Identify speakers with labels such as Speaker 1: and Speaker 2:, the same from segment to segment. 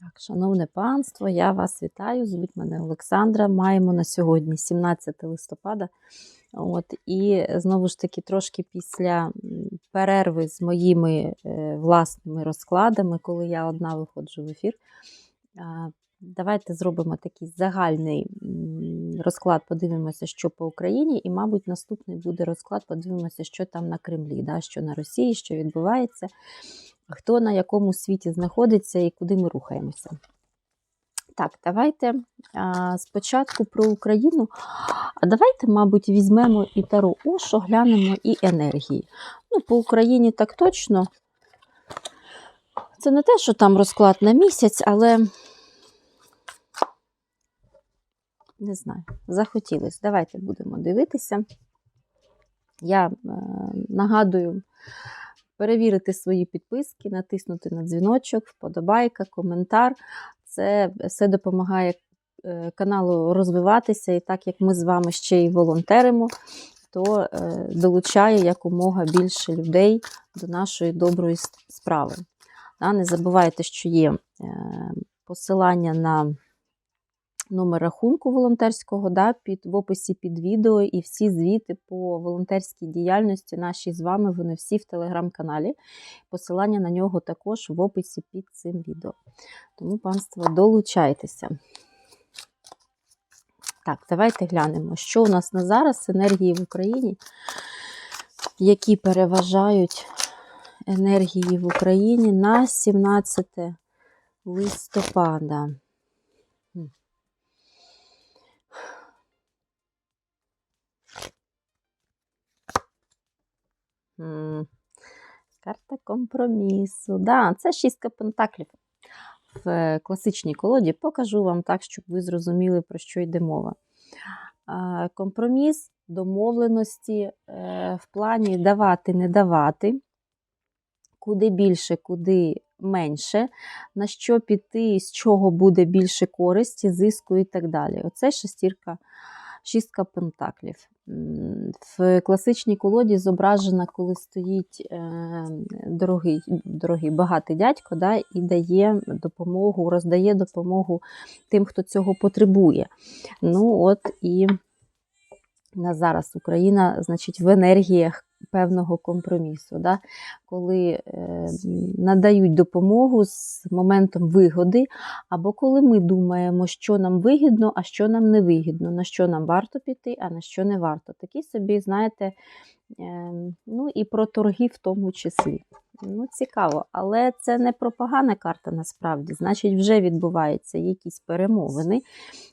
Speaker 1: Так, шановне панство, я вас вітаю. Звуть мене Олександра. Маємо на сьогодні 17 листопада. От, і знову ж таки, трошки після перерви з моїми е, власними розкладами, коли я одна виходжу в ефір. Давайте зробимо такий загальний розклад, подивимося, що по Україні, і, мабуть, наступний буде розклад, подивимося, що там на Кремлі, да, що на Росії, що відбувається, хто на якому світі знаходиться і куди ми рухаємося. Так, давайте а, спочатку про Україну. А давайте, мабуть, візьмемо і Таро Ошо, глянемо і енергії. Ну, по Україні так точно. Це не те, що там розклад на місяць, але не знаю, захотілося. Давайте будемо дивитися. Я е, нагадую перевірити свої підписки, натиснути на дзвіночок, вподобайка, коментар. Це все допомагає е, каналу розвиватися, і так як ми з вами ще й волонтеримо, то е, долучає якомога більше людей до нашої доброї справи. Не забувайте, що є е, посилання на номер рахунку волонтерського да, під, в описі під відео, і всі звіти по волонтерській діяльності наші з вами, вони всі в телеграм-каналі. Посилання на нього також в описі під цим відео. Тому, панство, долучайтеся. Так, давайте глянемо, що у нас на зараз енергії в Україні, які переважають енергії в Україні на 17 листопада. Карта компромісу. Да, це шістка пентаклів в класичній колоді. Покажу вам так, щоб ви зрозуміли, про що йде мова. Компроміс, домовленості е, в плані давати, не давати, куди більше, куди менше, на що піти, з чого буде більше користі, зиску і так далі. Оце шестірка, шістка пентаклів. В класичній колоді зображена, коли стоїть е, дорогий, дорогий багатий дядько да, і дає допомогу, роздає допомогу тим, хто цього потребує. Ну, от і на зараз Україна, значить, в енергіях певного компромісу, да? коли е, надають допомогу з моментом вигоди, або коли ми думаємо, що нам вигідно, а що нам не вигідно, на що нам варто піти, а на що не варто. Такі собі, знаєте, е, ну і про торги в тому числі. Ну, цікаво, але це не про погана карта насправді. Значить, вже відбуваються якісь перемовини.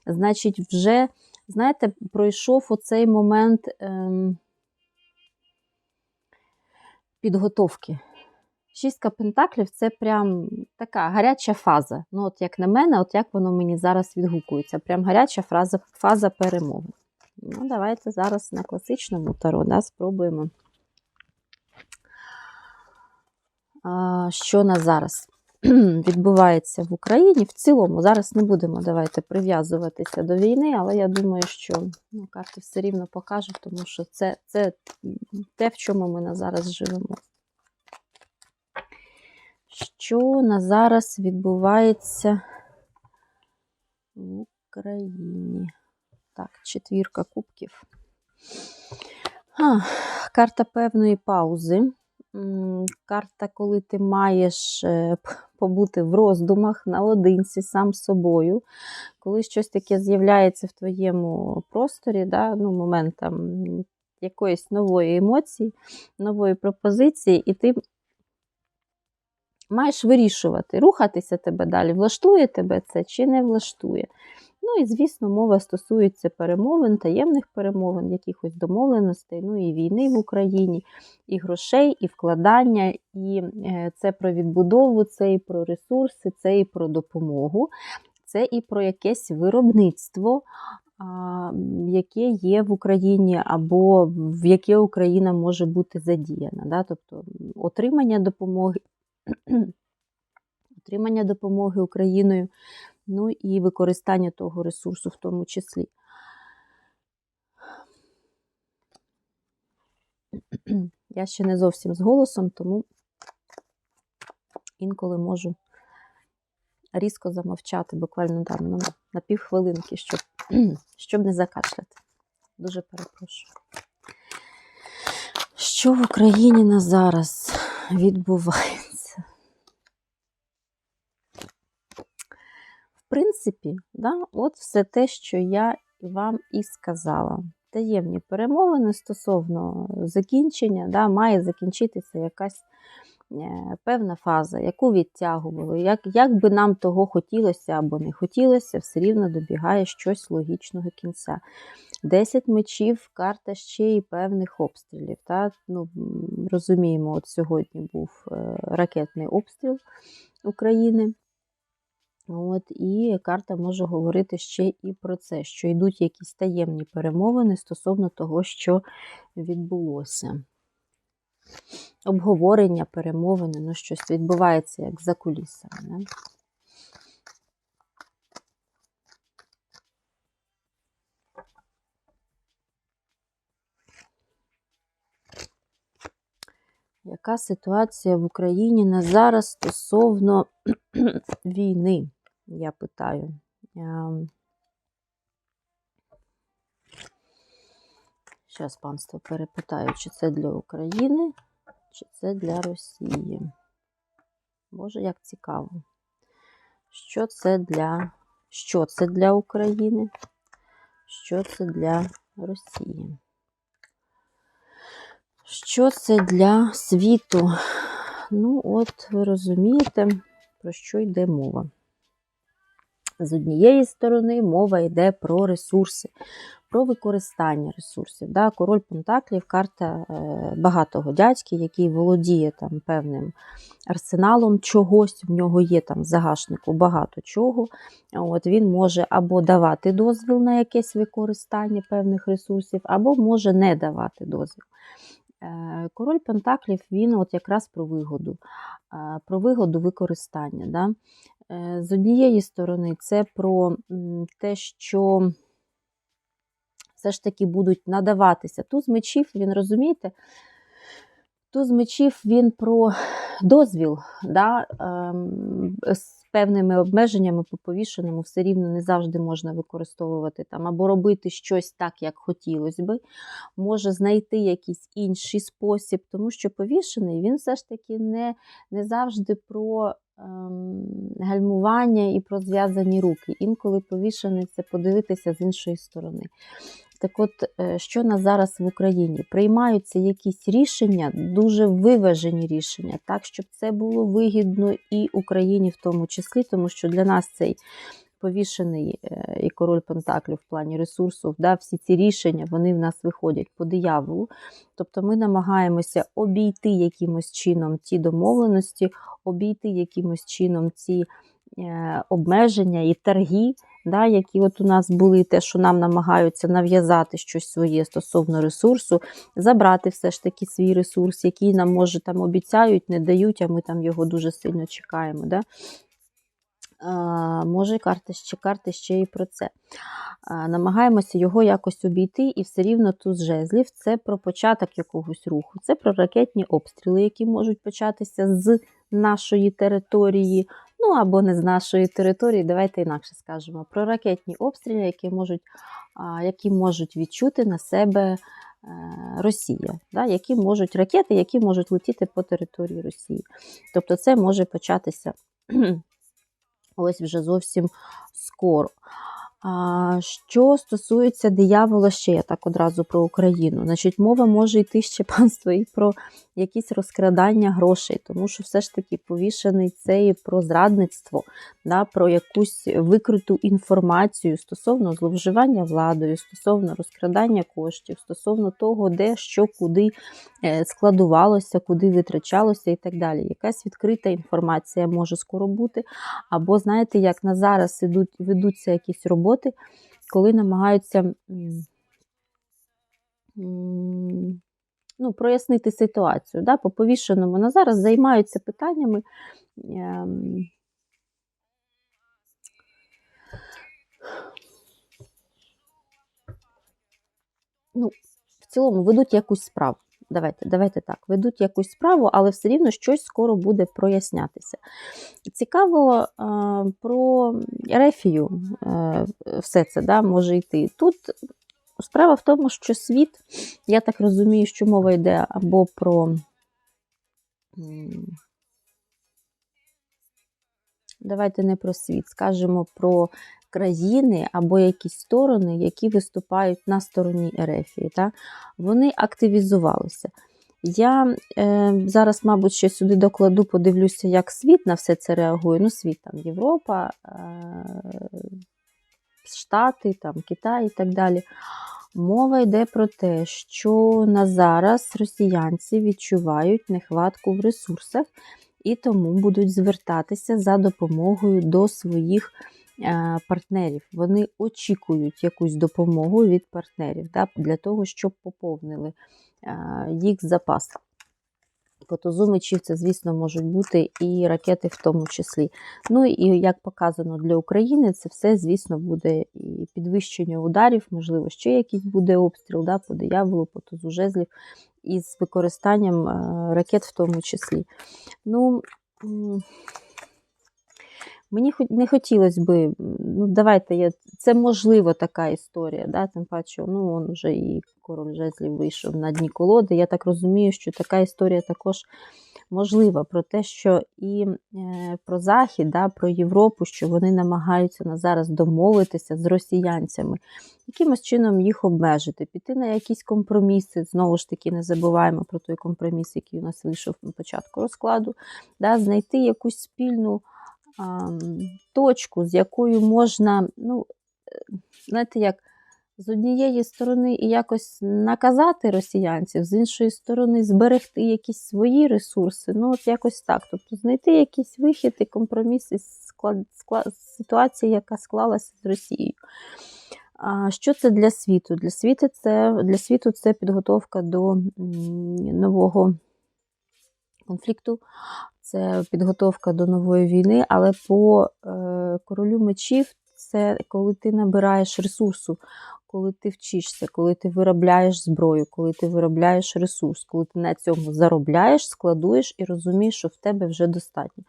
Speaker 1: Значить, вже, знаєте, пройшов оцей момент ем, підготовки. Шістка пентаклів це прям така гаряча фаза. Ну, от як на мене, от як воно мені зараз відгукується. Прям гаряча фаза, фаза перемовин. Ну, давайте зараз на класичному таро да, спробуємо. А, що на зараз відбувається в Україні. В цілому, зараз не будемо давайте прив'язуватися до війни, але я думаю, що ну, карти все рівно покажуть, тому що це, це те, в чому ми на зараз живемо. Що на зараз відбувається в Україні? Так, четвірка кубків. А, карта певної паузи. Карта, коли ти маєш е, побути в роздумах наодинці сам собою, коли щось таке з'являється в твоєму просторі, да, ну, момент якоїсь нової емоції, нової пропозиції, і ти маєш вирішувати, рухатися тебе далі, влаштує тебе це чи не влаштує. Ну і, звісно, мова стосується перемовин, таємних перемовин, якихось домовленостей, ну і війни в Україні, і грошей, і вкладання, і е, це про відбудову, це і про ресурси, це і про допомогу, це і про якесь виробництво, яке є в Україні, або в яке Україна може бути задіяна. Да? Тобто отримання допомоги. Отримання допомоги Україною, ну і використання того ресурсу в тому числі. Я ще не зовсім з голосом, тому інколи можу різко замовчати, буквально там, ну, на півхвилинки, щоб, щоб не закашляти. Дуже перепрошую. Що в Україні на зараз відбувається? В принципі, да, от все те, що я вам і сказала. Таємні перемовини стосовно закінчення, да, має закінчитися якась е, певна фаза, яку відтягували. Як, як би нам того хотілося або не хотілося, все рівно добігає щось логічного кінця. 10 мечів, карта ще й певних обстрілів. Та? Ну, розуміємо, от сьогодні був е, ракетний обстріл України. От, і карта може говорити ще і про це, що йдуть якісь таємні перемовини стосовно того, що відбулося. Обговорення, перемовини, ну щось відбувається як за кулісами. Не? Яка ситуація в Україні на зараз стосовно війни? Я питаю. Ем, Зараз панство перепитаю, чи це для України, чи це для Росії. Боже, як цікаво. Що це для, що це для України? Що це для Росії? Що це для світу? Ну, от ви розумієте, про що йде мова. З однієї сторони, мова йде про ресурси, про використання ресурсів. Да? Король Пентаклів, карта е, багатого дядьки, який володіє там певним арсеналом чогось, в нього є там в загашнику багато чого. От Він може або давати дозвіл на якесь використання певних ресурсів, або може не давати дозвіл. Е, Король Пентаклів він от якраз про вигоду, е, про вигоду використання. Да? Е, З однієї сторони, це про те, що все ж таки будуть надаватися. Туз мечів, він розумієте, туз мечів він про дозвіл, да? Певними обмеженнями по повішеному все рівно не завжди можна використовувати там, або робити щось так, як хотілося би, може знайти якийсь інший спосіб, тому що повішений він все ж таки не, не завжди про ем, гальмування і про зв'язані руки. Інколи повішений це подивитися з іншої сторони. Так от, е, що на зараз в Україні? Приймаються якісь рішення, дуже виважені рішення, так, щоб це було вигідно і Україні в тому числі, тому що для нас цей повішений е, і король Пентаклів в плані ресурсів, да, всі ці рішення вони в нас виходять по дияволу. Тобто ми намагаємося обійти якимось чином ті домовленості, обійти якимось чином ці обмеження і торги, да, які от у нас були, те, що нам намагаються нав'язати щось своє стосовно ресурсу, забрати все ж таки свій ресурс, який нам, може, там обіцяють, не дають, а ми там його дуже сильно чекаємо. Да? Може карти ще карти ще і про це. Намагаємося його якось обійти, і все рівно туз жезлів це про початок якогось руху, це про ракетні обстріли, які можуть початися з нашої території, ну або не з нашої території, давайте інакше скажемо, про ракетні обстріли, які можуть, які можуть відчути на себе е, Росія, да, які можуть ракети, які можуть летіти по території Росії. Тобто це може початися ось вже зовсім скоро. Що стосується диявола, ще я так одразу про Україну. Значить, мова може йти ще панство і про якісь розкрадання грошей, тому що все ж таки повішений це і про зрадництво, да, про якусь викриту інформацію стосовно зловживання владою, стосовно розкрадання коштів, стосовно того, де що куди е, складувалося, куди витрачалося і так далі. Якась відкрита інформація може скоро бути. Або, знаєте, як на зараз ідуть, ведуться якісь роботи, коли намагаються. Ну, прояснити ситуацію. Да? По повішеному на зараз займаються питаннями. ем, Ну, в цілому ведуть якусь справу. Давайте, давайте так, ведуть якусь справу, але все рівно щось скоро буде прояснятися. Цікаво е, про Ерефію е, все це да, може йти. Тут справа в тому, що світ, я так розумію, що мова йде або про. Давайте не про світ, скажемо про країни або якісь сторони, які виступають на стороні Ерефії. Та? Вони активізувалися. Я е, зараз, мабуть, ще сюди докладу, подивлюся, як світ на все це реагує. Ну, світ там Європа, е, Штати, там, Китай і так далі. Мова йде про те, що на зараз росіянці відчувають нехватку в ресурсах і тому будуть звертатися за допомогою до своїх партнерів. Вони очікують якусь допомогу від партнерів да, для того, щоб поповнили е, їх запас. По тузу мечів це, звісно, можуть бути і ракети в тому числі. Ну і як показано для України, це все, звісно, буде і підвищення ударів, можливо, ще якийсь буде обстріл да, по дияволу, по тузу жезлів, із використанням е, ракет в тому числі. Ну, мені не хотілося би, ну давайте, я, це можливо така історія, да, тим паче, ну, он вже і король жезлів вийшов на дні колоди. Я так розумію, що така історія також можлива про те, що і е, про Захід, да, про Європу, що вони намагаються на зараз домовитися з росіянцями, якимось чином їх обмежити, піти на якісь компроміси. Знову ж таки, не забуваємо про той компроміс, який у нас вийшов на початку розкладу, да, знайти якусь спільну точку, з якою можна, ну, е, знаєте, як з однієї сторони і якось наказати росіянців, з іншої сторони, зберегти якісь свої ресурси. Ну, от якось так. Тобто знайти якийсь вихід і компроміс із склад, склад, ситуації, яка склалася з Росією. А що це для світу? Для світу це, для світу це підготовка до нового конфлікту, це підготовка до нової війни, але по е, королю мечів це коли ти набираєш ресурсу, коли ти вчишся, коли ти виробляєш зброю, коли ти виробляєш ресурс, коли ти на цьому заробляєш, складуєш і розумієш, що в тебе вже достатньо.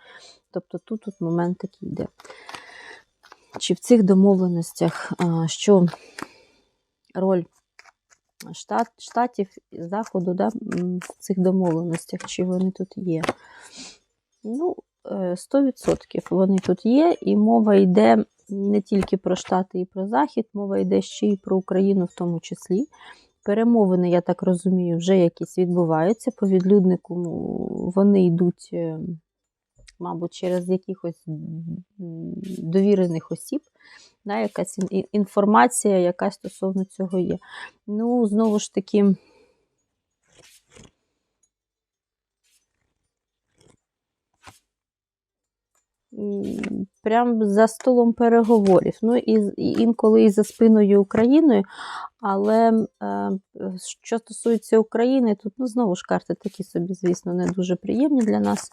Speaker 1: Тобто тут, тут момент такий йде. Чи в цих домовленостях, що роль штат, штатів Заходу да, в цих домовленостях, чи вони тут є? Ну, е, 100% вони тут є, і мова йде не тільки про Штати і про Захід, мова йде ще й про Україну в тому числі. Перемовини, я так розумію, вже якісь відбуваються. По відлюднику ну, вони йдуть, е, мабуть, через якихось довірених осіб. Да, якась ін- ін- інформація, яка стосовно цього є. Ну, знову ж таки, прям за столом переговорів. Ну і, інколи і за спиною Україною. Але е, що стосується України, тут ну, знову ж карти такі собі, звісно, не дуже приємні для нас.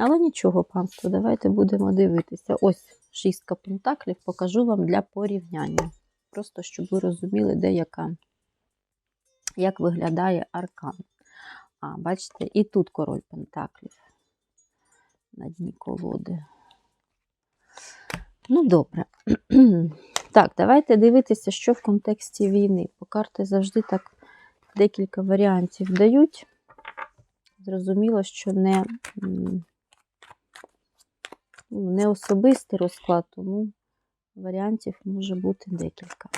Speaker 1: Але нічого, панство, давайте будемо дивитися. Ось шістка пентаклів, покажу вам для порівняння. Просто щоб ви розуміли, де яка, як виглядає аркан. А, бачите, і тут король пентаклів на дні колоди. Ну, добре. Так, давайте дивитися, що в контексті війни. Бо карти завжди так декілька варіантів дають. Зрозуміло, що не, ну, не особистий розклад, тому варіантів може бути декілька.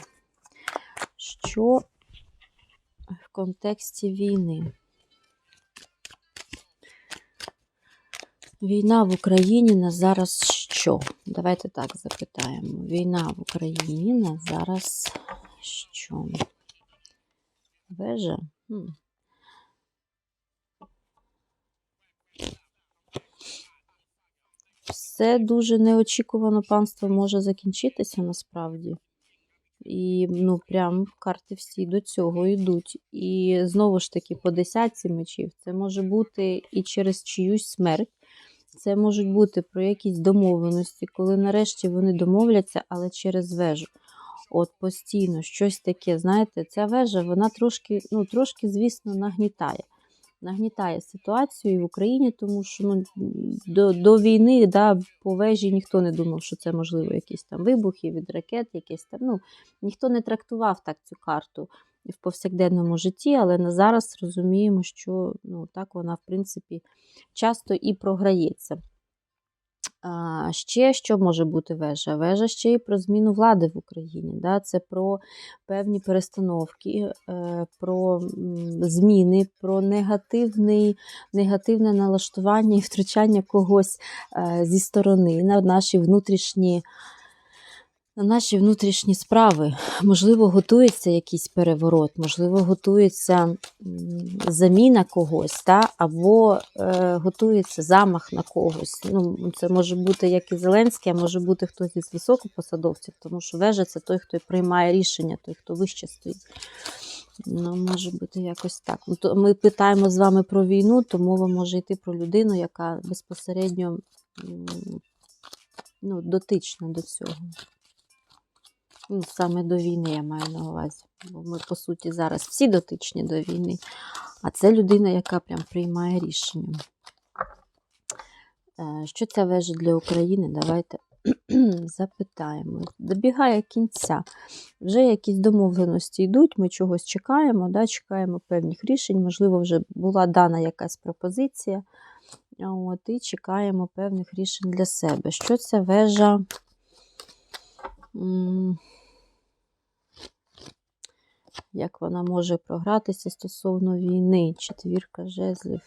Speaker 1: Що в контексті війни? Війна в Україні на зараз що? Давайте так запитаємо. Війна в Україні на зараз що? Вежа? Хм. Все дуже неочікувано панство може закінчитися насправді. І ну, прям карти всі до цього йдуть. І знову ж таки, по десятці мечів це може бути і через чиюсь смерть. Це можуть бути про якісь домовленості, коли нарешті вони домовляться, але через вежу. От постійно щось таке, знаєте, ця вежа, вона трошки, ну, трошки, звісно, нагнітає. Нагнітає ситуацію і в Україні, тому що ну, до, до війни да, по вежі ніхто не думав, що це можливо якісь там вибухи від ракет, якісь там. Ну, ніхто не трактував так цю карту в повсякденному житті, але на зараз розуміємо, що ну, так вона, в принципі, часто і програється. А, ще що може бути вежа? Вежа ще й про зміну влади в Україні. Да? Це про певні перестановки, е, про зміни, про негативний, негативне налаштування і втручання когось е, зі сторони на наші внутрішні. На наші внутрішні справи, можливо, готується якийсь переворот, можливо, готується заміна когось, та? або е, готується замах на когось. Ну, це може бути як і Зеленський, а може бути хтось із високопосадовців, тому що вежа це той, хто приймає рішення, той, хто вище стоїть. Ну, може бути якось так. Ну, Ми питаємо з вами про війну, то мова може йти про людину, яка безпосередньо ну, дотична до цього. Ну, саме до війни я маю на увазі. Бо ми, по суті, зараз всі дотичні до війни. А це людина, яка прям приймає рішення. Е, Що ця вежа для України? Давайте запитаємо. Добігає кінця. Вже якісь домовленості йдуть, ми чогось чекаємо, да, чекаємо певних рішень. Можливо, вже була дана якась пропозиція. От, і чекаємо певних рішень для себе. Що це вежа? Як вона може програтися стосовно війни? Четвірка жезлів.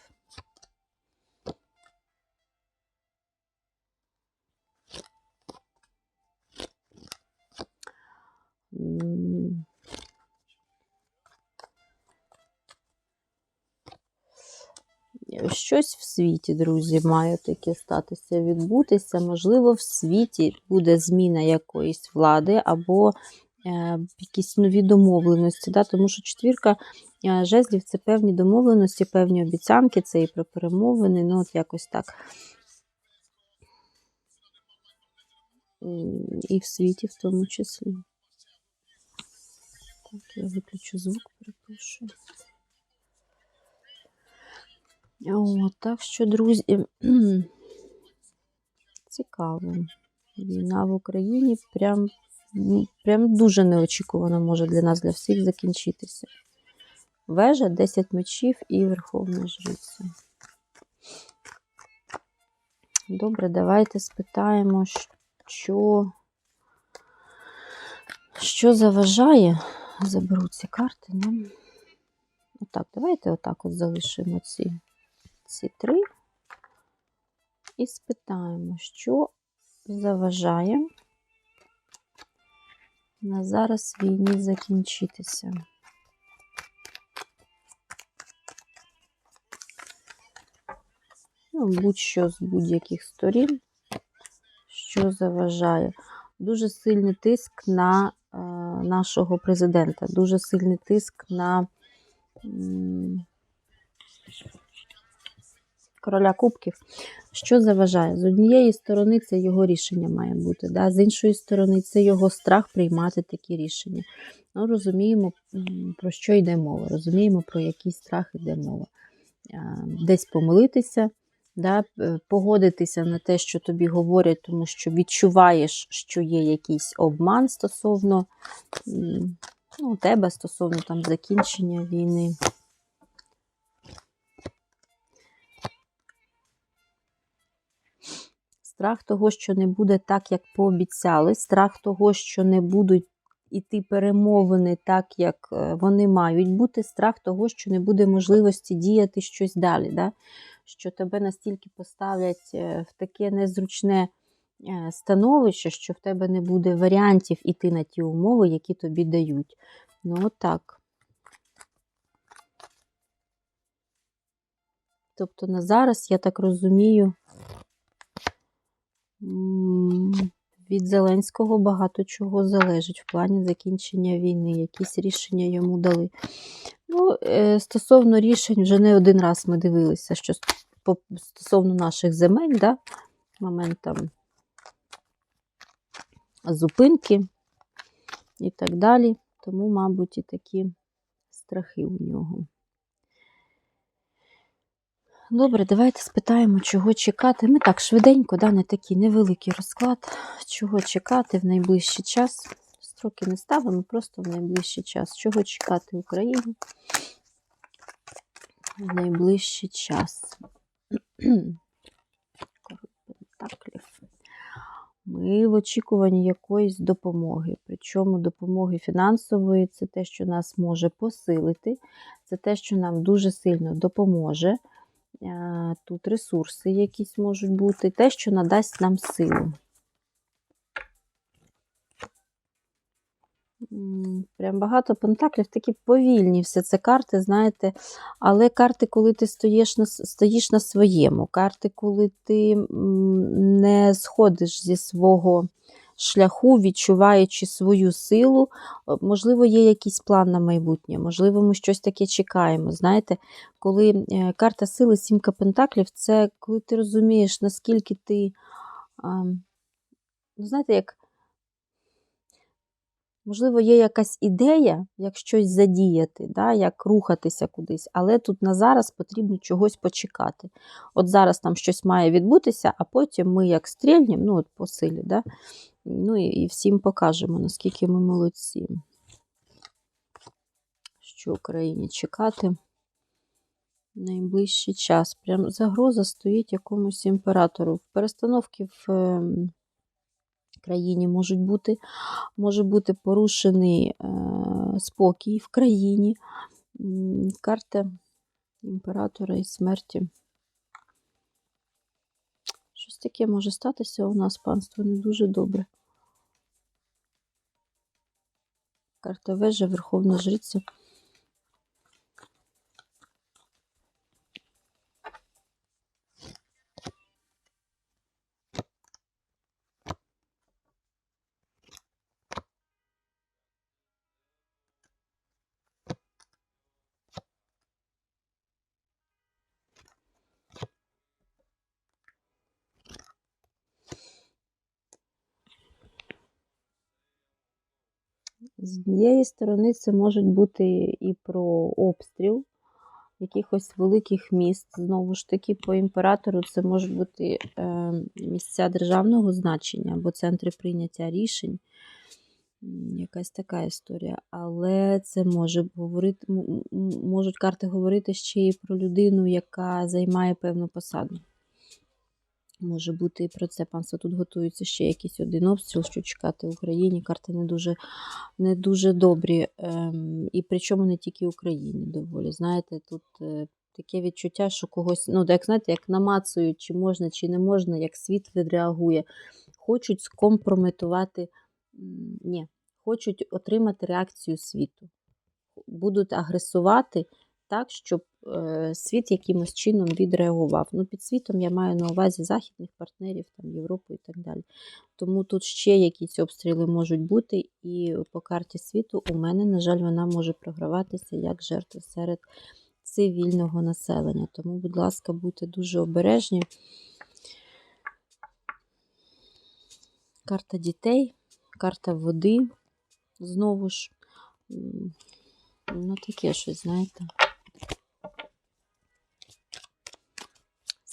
Speaker 1: Щось в світі, друзі, має таке статися, відбутися. Можливо, в світі буде зміна якоїсь влади або якісь нові домовленості. Да? Тому що четвірка е, жезлів це певні домовленості, певні обіцянки, це і про перемовини, ну от якось так. І в світі в тому числі. Так, я виключу звук, перепрошую. О, так що, друзі, цікаво. Війна в Україні прям, прям дуже неочікувано може для нас, для всіх закінчитися. Вежа, 10 мечів і Верховна Жриця. Добре, давайте спитаємо, що, що заважає. Заберу ці карти нам. Отак, давайте отак от залишимо ці, ці три. І спитаємо, що заважає на зараз війні закінчитися. Ну, будь-що з будь-яких сторін, що заважає. Дуже сильний тиск на е, нашого президента, дуже сильний тиск на м, короля кубків. Що заважає? З однієї сторони, це його рішення має бути, да? з іншої сторони, це його страх приймати такі рішення. Ну, розуміємо, про що йде мова, розуміємо, про який страх йде мова. Десь помилитися, да? погодитися на те, що тобі говорять, тому що відчуваєш, що є якийсь обман стосовно ну, тебе, стосовно там, закінчення війни. Страх того, що не буде так, як пообіцяли, страх того, що не будуть іти перемовини так, як е, вони мають бути, страх того, що не буде можливості діяти щось далі. Да? Що тебе настільки поставлять е, в таке незручне е, становище, що в тебе не буде варіантів іти на ті умови, які тобі дають. Ну, отак. Тобто на зараз, я так розумію, від Зеленського багато чого залежить в плані закінчення війни, якісь рішення йому дали. Ну, е, стосовно рішень, вже не один раз ми дивилися, що стосовно наших земель, да, момент там зупинки і так далі. Тому, мабуть, і такі страхи у нього. Добре, давайте спитаємо, чого чекати. Ми так швиденько, да, не такий невеликий розклад. Чого чекати в найближчий час? Строки не ставимо, просто в найближчий час. Чого чекати Україні в найближчий час? Ми в очікуванні якоїсь допомоги. Причому допомоги фінансової це те, що нас може посилити, це те, що нам дуже сильно допоможе. Е, Тут ресурси якісь можуть бути, те, що надасть нам силу. Прям багато пентаклів, такі повільні все це карти, знаєте. Але карти, коли ти стоїш на, стоїш на своєму, карти, коли ти не сходиш зі свого шляху, відчуваючи свою силу, Е, можливо, є якийсь план на майбутнє, можливо, ми щось таке чекаємо. Знаєте, коли е, карта сили, сімка пентаклів, це коли ти розумієш, наскільки ти, ну, знаєте, як. Можливо, є якась ідея, як щось задіяти, да, як рухатися кудись, але тут на зараз потрібно чогось почекати. От зараз там щось має відбутися, а потім ми, як стрільнім, ну от по силі, да, ну і, і всім покажемо, наскільки ми молодці. Що Україні чекати найближчий час. Прям загроза стоїть якомусь імператору. Перестановки в ем, країні можуть бути, може бути порушений е, спокій в країні. Карта імператора і смерті. Щось таке може статися у нас, панство, не дуже добре. Карта вежа, Верховна Жриця. З однієї сторони, це можуть бути і про обстріл якихось великих міст. Знову ж таки, по імператору це можуть бути е, місця державного значення або центри прийняття рішень. Якась така історія. Але це може говорити, можуть карти говорити ще й про людину, яка займає певну посаду. Може бути і про це панство. Тут готується ще якийсь один обстріл, що чекати в Україні. Карти не дуже, не дуже добрі. Ем, і причому не тільки Україні доволі. Знаєте, тут е, таке відчуття, що когось, ну, як знаєте, як намацують, чи можна, чи не можна, як світ відреагує. Хочуть скомпрометувати, ні, хочуть отримати реакцію світу. Будуть агресувати так, щоб е, світ якимось чином відреагував. Ну, під світом я маю на увазі західних партнерів, там, Європу і так далі. Тому тут ще якісь обстріли можуть бути, і по карті світу у мене, на жаль, вона може програватися як жертва серед цивільного населення. Тому, будь ласка, будьте дуже обережні. Карта дітей, карта води. Знову ж, ну таке щось, знаєте.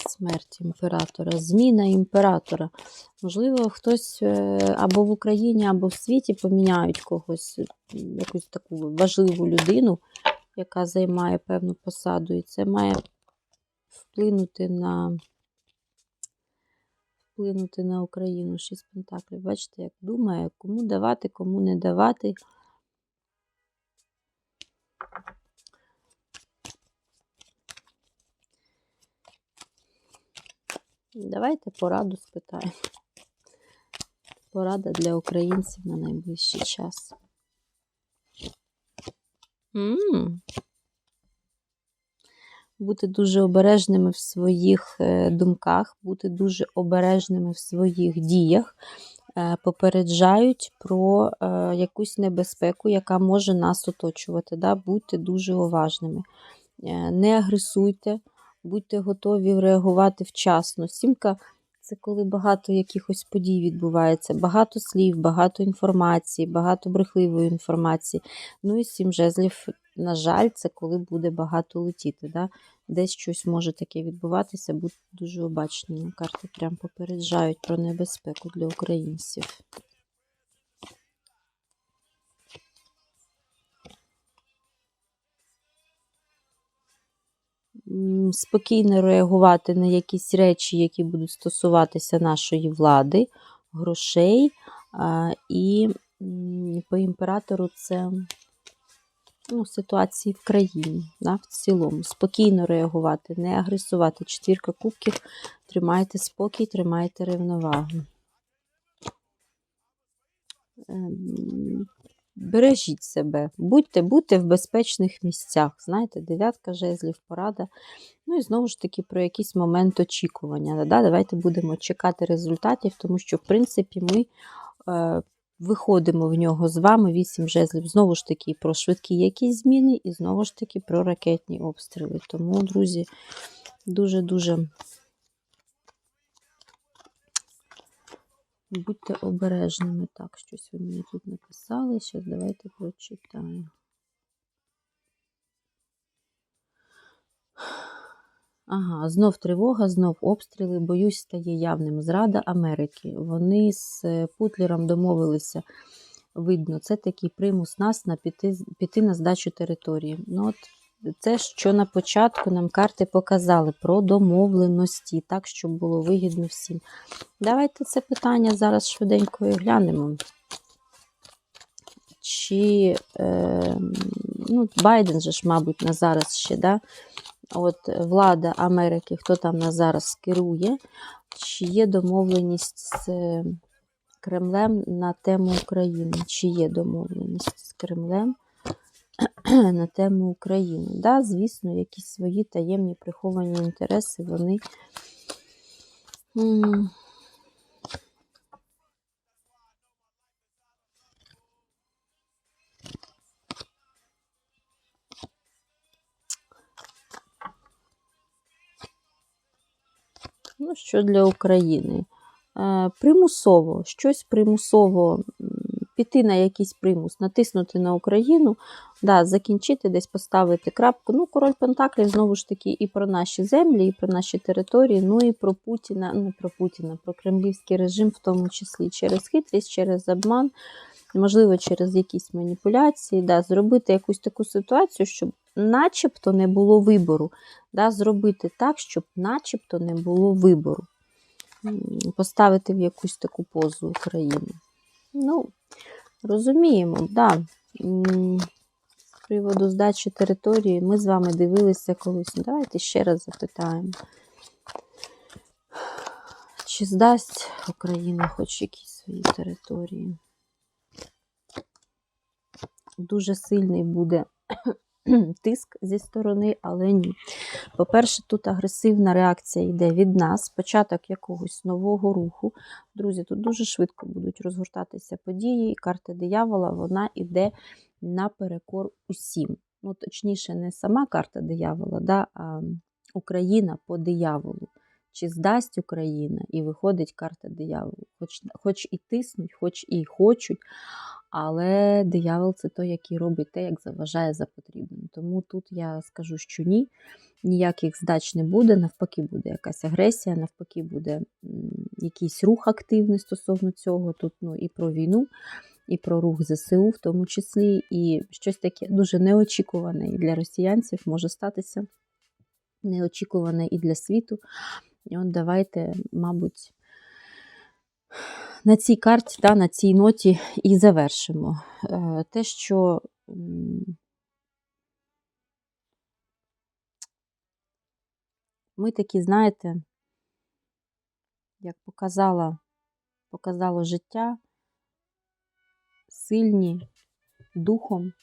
Speaker 1: Смерть імператора, зміна імператора. Можливо, хтось е, або в Україні, або в світі поміняють когось, якусь таку важливу людину, яка займає певну посаду, і це має вплинути на вплинути на Україну. Шість пентаклів. Бачите, як думає, кому давати, кому не давати. Давайте пораду спитаємо. Порада для українців на найближчий час. м Бути дуже обережними в своїх е, думках, бути дуже обережними в своїх діях. Е, Попереджають про е, якусь небезпеку, яка може нас оточувати. Да? Будьте дуже уважними. Не агресуйте, будьте готові реагувати вчасно. Сімка це коли багато якихось подій відбувається, багато слів, багато інформації, багато брехливої інформації. Ну і сім жезлів, на жаль, це коли буде багато летіти. Да? Десь щось може таке відбуватися, будьте дуже обачні. Карти прям попереджають про небезпеку для українців. Спокійно реагувати на якісь речі, які будуть стосуватися нашої влади, грошей. І по імператору це ну, ситуації в країні, да, в цілому. Спокійно реагувати, не агресувати. Четвірка кубків, тримайте спокій, тримайте рівновагу. Бережіть себе, будьте, будьте в безпечних місцях. Знаєте, дев'ятка жезлів, порада. Ну і знову ж таки про якийсь момент очікування. Да? Давайте будемо чекати результатів, тому що, в принципі, ми е, виходимо в нього з вами, вісім жезлів, знову ж таки, про швидкі якісь зміни, і знову ж таки про ракетні обстріли. Тому, друзі, дуже-дуже будьте обережними. Так, щось ви мені тут написали. Зараз давайте прочитаю. Ага, знов тривога, знов обстріли. Боюсь, стає явним зрада Америки. Вони з е, Путлером домовилися. Видно, це такий примус нас на піти, піти на здачу території. Ну, от це, що на початку нам карти показали про домовленості, так, щоб було вигідно всім. Давайте це питання зараз швиденько і глянемо. Чи е, ну, Байден же ж, мабуть, на зараз ще, да? От влада Америки, хто там на зараз керує, чи є домовленість з е, Кремлем на тему України? Чи є домовленість з Кремлем на тему України? Да, звісно, якісь свої таємні приховані інтереси, вони. Ну, що для України? Е, примусово, щось примусово піти на якийсь примус, натиснути на Україну, да, закінчити, десь поставити крапку. Ну, король Пентаклів, знову ж таки, і про наші землі, і про наші території, ну і про Путіна, ну, про Путіна, про кремлівський режим, в тому числі через хитрість, через обман, можливо, через якісь маніпуляції, да, зробити якусь таку ситуацію, щоб начебто не було вибору. Да, зробити так, щоб начебто не було вибору. Поставити в якусь таку позу Україну. Ну, розуміємо, да. З приводу здачі території ми з вами дивилися колись. Давайте ще раз запитаємо. Чи здасть Україна хоч якісь свої території? Дуже сильний буде тиск зі сторони, але ні. По-перше, тут агресивна реакція йде від нас, початок якогось нового руху. Друзі, тут дуже швидко будуть розгортатися події, і карта диявола вона йде наперекор усім. Ну, точніше, не сама карта диявола, да, а Україна по дияволу. Чи здасть Україна і виходить карта дияволу. Хоч, хоч і тиснуть, хоч і хочуть, але диявол це той, який робить те, як заважає за потрібне. Тому тут я скажу, що ні, ніяких здач не буде, навпаки, буде якась агресія, навпаки, буде якийсь рух активний стосовно цього. Тут ну, і про війну, і про рух ЗСУ, в тому числі, і щось таке дуже неочікуване і для росіянців може статися. Неочікуване і для світу. І от давайте, мабуть, на цій карті, да, на цій ноті і завершимо. Е, Те, що ми такі, знаєте, як показала, показало життя, сильні духом,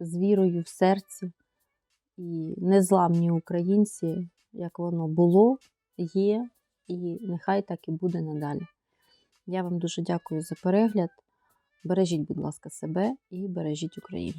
Speaker 1: з вірою в серці і незламні українці, як воно було, є, і нехай так і буде надалі. Я вам дуже дякую за перегляд. Бережіть, будь ласка, себе і бережіть Україну.